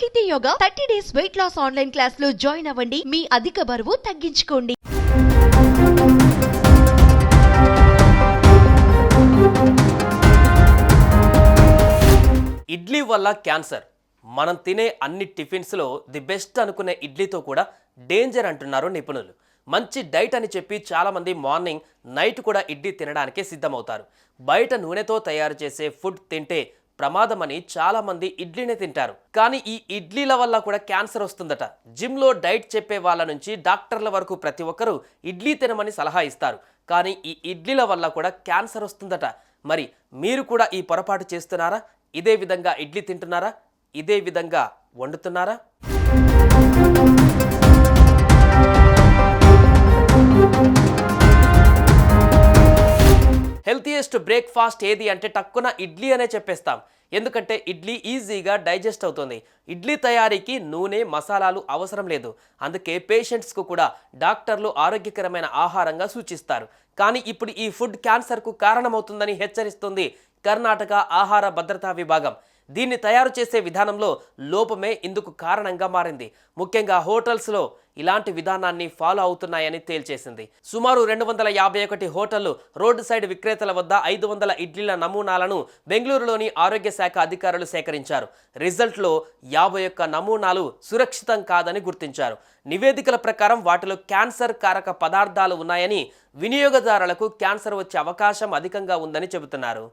Sahithi Yoga thirty days weight loss online క్లాస్లో join అవ్వండి. మీ అధిక బరువు తగ్గించుకోండి. ఇడ్లీ వల్ల క్యాన్సర్. మనం తినే అన్ని టిఫిన్స్లో ది బెస్ట్ అనుకునే ఇడ్లీతో కూడా డేంజర్ అంటున్నారు నిపుణులు. మంచి డైట్ అని చెప్పి చాలామంది మార్నింగ్ నైట్ కూడా ఇడ్లీ తినడానికే సిద్ధమవుతారు. బయట నూనెతో తయారు చేసే ఫుడ్ తింటే ప్రమాదమని చాలామంది ఇడ్లీనే తింటారు. కానీ ఈ ఇడ్లీల వల్ల కూడా క్యాన్సర్ వస్తుందట. జిమ్లో డైట్ చెప్పే వాళ్ళ నుంచి డాక్టర్ల వరకు ప్రతి ఒక్కరూ ఇడ్లీ తినమని సలహా ఇస్తారు. కానీ ఈ ఇడ్లీల వల్ల కూడా క్యాన్సర్ వస్తుందట. మరి మీరు కూడా ఈ పొరపాటు చేస్తున్నారా? ఇదే విధంగా ఇడ్లీ తింటున్నారా? ఇదే విధంగా వండుతున్నారా? హెల్తీయెస్ట్ బ్రేక్ఫాస్ట్ ఏది అంటే టక్కున ఇడ్లీ అనే చెప్పేస్తాం. ఎందుకంటే ఇడ్లీ ఈజీగా డైజెస్ట్ అవుతుంది. ఇడ్లీ తయారీకి నూనె మసాలాలు అవసరం లేదు. అందుకే పేషెంట్స్కు కూడా డాక్టర్లు ఆరోగ్యకరమైన ఆహారంగా సూచిస్తారు. కానీ ఇప్పుడు ఈ ఫుడ్ క్యాన్సర్కు కారణమవుతుందని హెచ్చరిస్తుంది కర్ణాటక ఆహార భద్రతా విభాగం. దీన్ని తయారు చేసే విధానంలో లోపమే ఇందుకు కారణంగా మారింది. ముఖ్యంగా హోటల్స్లో ఇలాంటి విధానాన్ని ఫాలో అవుతున్నాయని తేల్చేసింది. సుమారు రెండు వందల యాభై ఒకటి హోటళ్ళు రోడ్డు సైడ్ విక్రేతల వద్ద ఐదు వందల ఇడ్లీల నమూనాలను బెంగళూరులోని ఆరోగ్య శాఖ అధికారులు సేకరించారు. రిజల్ట్లో యాభై ఒక్క నమూనాలు సురక్షితం కాదని గుర్తించారు. నివేదికల ప్రకారం వాటిలో క్యాన్సర్ కారక పదార్థాలు ఉన్నాయని వినియోగదారులకు క్యాన్సర్ వచ్చే అవకాశం అధికంగా ఉందని చెబుతున్నారు.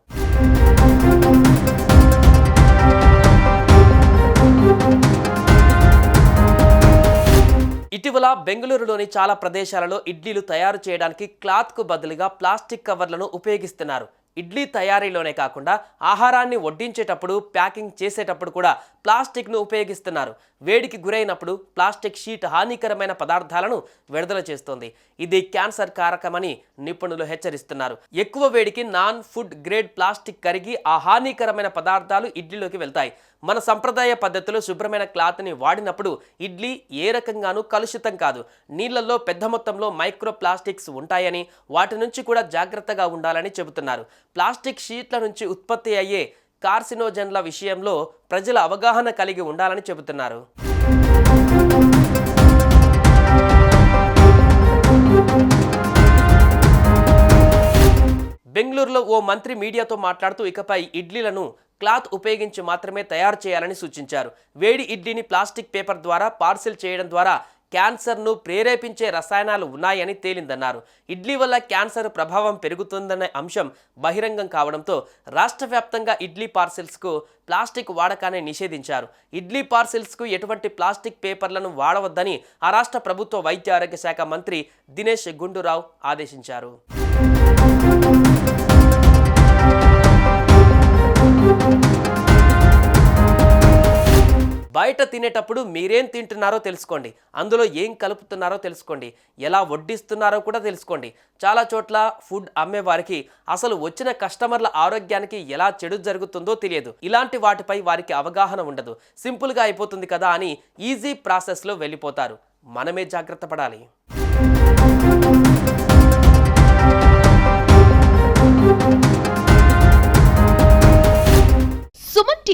ఇటీవల బెంగళూరులోని చాలా ప్రదేశాలలో ఇడ్లీలు తయారు చేయడానికి క్లాత్కు బదులుగా ప్లాస్టిక్ కవర్లను ఉపయోగిస్తున్నారు. ఇడ్లీ తయారీలోనే కాకుండా ఆహారాన్ని వడ్డించేటప్పుడు ప్యాకింగ్ చేసేటప్పుడు కూడా ప్లాస్టిక్ను ఉపయోగిస్తున్నారు. వేడికి గురైనప్పుడు ప్లాస్టిక్ షీట్ హానికరమైన పదార్థాలను విడుదల చేస్తోంది. ఇది క్యాన్సర్ కారకమని నిపుణులు హెచ్చరిస్తున్నారు. ఎక్కువ వేడికి నాన్ ఫుడ్ గ్రేడ్ ప్లాస్టిక్ కరిగి ఆ హానికరమైన పదార్థాలు ఇడ్లీలోకి వెళ్తాయి. మన సంప్రదాయ పద్ధతిలో శుభ్రమైన క్లాత్ని వాడినప్పుడు ఇడ్లీ ఏ రకంగానూ కలుషితం కాదు. నీళ్ళలో పెద్ద మొత్తంలో మైక్రో ప్లాస్టిక్స్ ఉంటాయని వాటి నుంచి కూడా జాగ్రత్తగా ఉండాలని చెబుతున్నారు. ప్లాస్టిక్ షీట్ల నుంచి ఉత్పత్తి అయ్యే కార్సినోజన్ల విషయంలో ప్రజల అవగాహన కలిగి ఉండాలని చెబుతున్నారు. బెంగళూరులో ఓ మంత్రి మీడియాతో మాట్లాడుతూ ఇకపై ఇడ్లీలను క్లాత్ ఉపయోగించి మాత్రమే తయారు చేయాలని సూచించారు. వేడి ఇడ్లీని ప్లాస్టిక్ పేపర్ ద్వారా పార్సిల్ చేయడం ద్వారా క్యాన్సర్ను ప్రేరేపించే రసాయనాలు ఉన్నాయని తేలిందన్నారు. ఇడ్లీ వల్ల క్యాన్సర్ ప్రభావం పెరుగుతుందనే అంశం బహిరంగం కావడంతో రాష్ట్ర వ్యాప్తంగా ఇడ్లీ పార్సిల్స్కు ప్లాస్టిక్ వాడకాన్ని నిషేధించారు. ఇడ్లీ పార్సిల్స్కు ఎటువంటి ప్లాస్టిక్ పేపర్లను వాడవద్దని ఆ రాష్ట్ర ప్రభుత్వ వైద్య ఆరోగ్య శాఖ మంత్రి దినేష్ గుండూరావు ఆదేశించారు. బయట తినేటప్పుడు మీరేం తింటున్నారో తెలుసుకోండి. అందులో ఏం కలుపుతున్నారో తెలుసుకోండి. ఎలా వడ్డిస్తున్నారో కూడా తెలుసుకోండి. చాలా చోట్ల ఫుడ్ అమ్మేవారికి అసలు వచ్చిన కస్టమర్ల ఆరోగ్యానికి ఎలా చెడు జరుగుతుందో తెలియదు. ఇలాంటి వాటిపై వారికి అవగాహన ఉండదు. సింపుల్గా అయిపోతుంది కదా అని ఈజీ ప్రాసెస్లో వెళ్ళిపోతారు. మనమే జాగ్రత్త పడాలి.